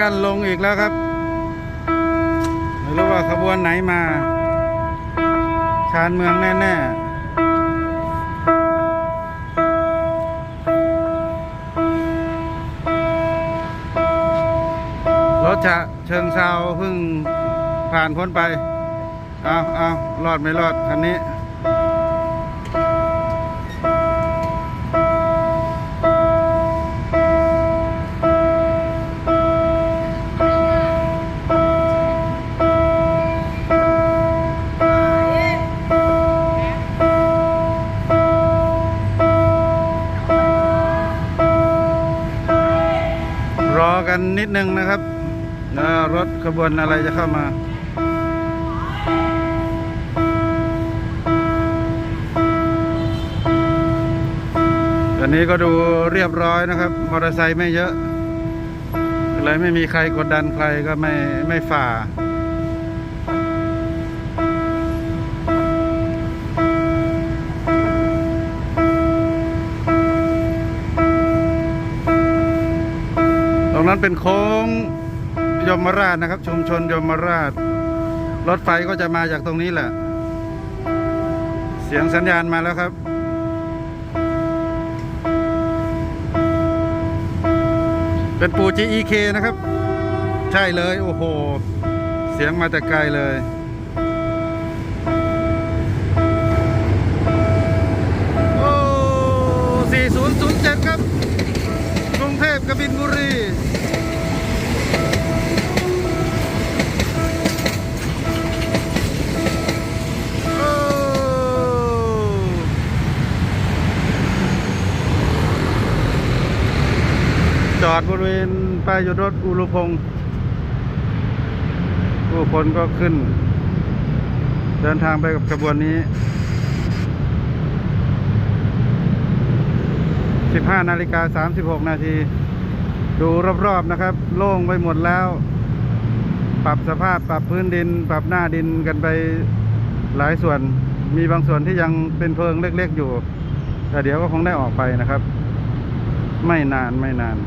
กันลงอีกแล้วครับ ไม่รู้ว่าขบวนไหนมา ชานเมืองแน่ๆรถฉะเชิงเซาเพิ่งผ่านพ้นไป เอาเอารอดไม่รอดคันนี้ นิดนึงนะครับรถขบวนอะไรจะเข้ามาอันนี้ก็ดูเรียบร้อยนะครับ มอเตอร์ไซค์ไม่เยอะเลยไม่มีใครกดดันใครก็ไม่ไม่ฝ่า นั้นเป็นโค้งยมราชนะครับ ชุมชนยมราช รถไฟก็จะมาจากตรงนี้แหละ เสียงสัญญาณมาแล้วครับเป็นปู GEK นะครับ ใช่เลย โอ้โห เสียงมาแต่ไกลเลย โอ้ 4007 ครับ กรุงเทพกบินบุรี จอดบริเวณป้ายยุดรถอุรุพงศ์ผู้คนก็ขึ้น เดินทางไปกับขบวนนี้ 15 นาฬิกา 36 นาที ดูรอบๆนะครับ โล่งไปหมดแล้ว ปรับสภาพปรับพื้นดิน ปรับหน้าดินกันไปหลายส่วน มีบางส่วนที่ยังเป็นเพิงเล็กๆอยู่ แต่เดี๋ยวก็คงได้ออกไปนะครับ ไม่นานไม่นาน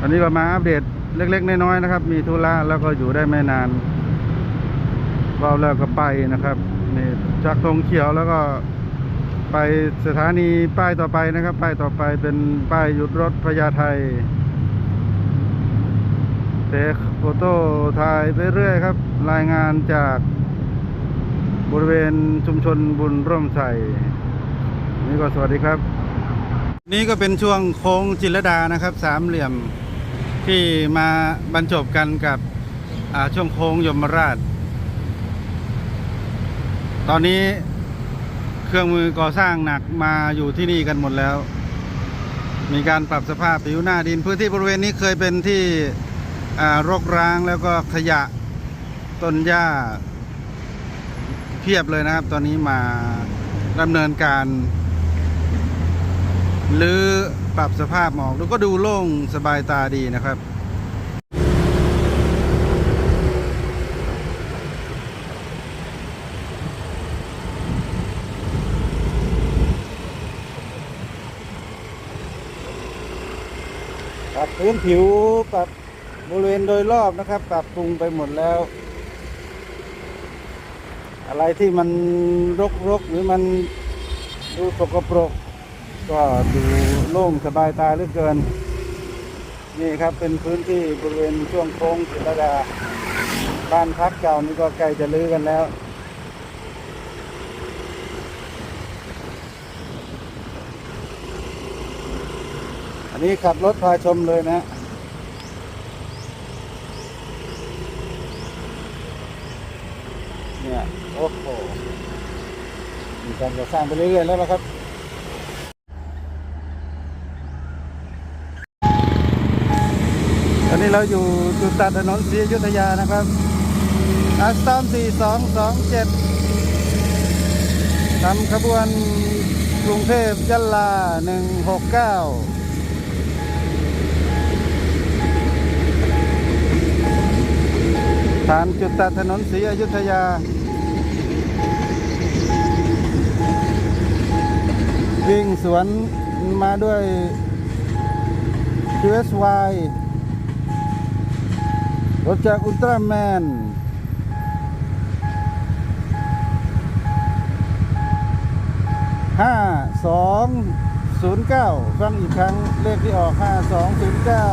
อันนี้ก็มาอัปเดตเล็ก ๆ น้อยๆนะครับ มีธุระแล้วก็อยู่ได้ไม่นานเบาแล้วก็ไปนะครับนี่จากธงเขียวแล้วก็ไปสถานีป้ายต่อไปนะครับ ป้ายต่อไปเป็นป้ายหยุดรถพญาไทเทคโฟโต้ถ่ายไปเรื่อยครับ รายงานจากบริเวณชุมชนบุญร่มใส่ นี่ก็สวัสดีครับ นี่ก็เป็นช่วงโค้งจิรดานะครับ สามเหลี่ยม ที่มาบรรจบกันกับช่วงโค้งยมราช ตอนนี้เครื่องมือก่อสร้างหนักมาอยู่ที่นี่กันหมดแล้ว มีการปรับสภาพผิวหน้าดิน พื้นที่บริเวณนี้เคยเป็นที่รกร้างแล้วก็ขยะต้นหญ้าเพียบเลยนะครับ ตอนนี้มาดำเนินการ หรือปรับสภาพหมอกดูก็ดูโล่งสบายตาดีนะครับปรับพื้นผิวปรับบริเวณโดยรอบนะครับ ปรับปรุงไปหมดแล้ว อะไรที่มันรกๆหรือมันดูสกปรก ก็ดูโล่งสบายตาเหลือเกิน นี่ครับเป็นพื้นที่บริเวณช่วงโค้งจิรดาบ้านพักเก่านี่ก็ใกล้จะลื้อกันแล้ว อันนี้ขับรถพาชมเลยนะเนี่ยโอ้โหมีการก่อสร้างไปเรื่อยๆแล้วนะครับ ตอนนี้เราอยู่จุดตัดถนนศรีอยุธยานะครับอาสตอม4227ทำขบวนกรุงเทพยะลา 169ผ่านจุดตัดถนนศรีอยุธยา วิ่งสวนมาด้วย QSY รถจากอุลตร้าแมนห้าสองศูนย์เก้าฟังอีกครั้งเลขที่ออกห้าสองศูนย์เก้า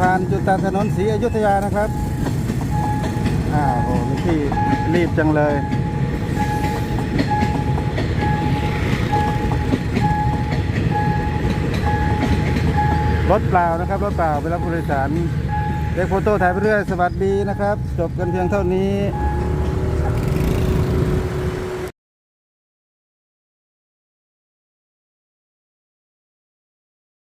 พ ตามถนนศรีอยุธยานะครับอ้าวโหพี่รีบจังเลยรถเปล่านะครับรถเปล่าไปรับผู้โดยสารเด็กโฟโต้ถ่ายไปเรื่อยสวัสดีนะครับ จบกันเพียงเท่านี้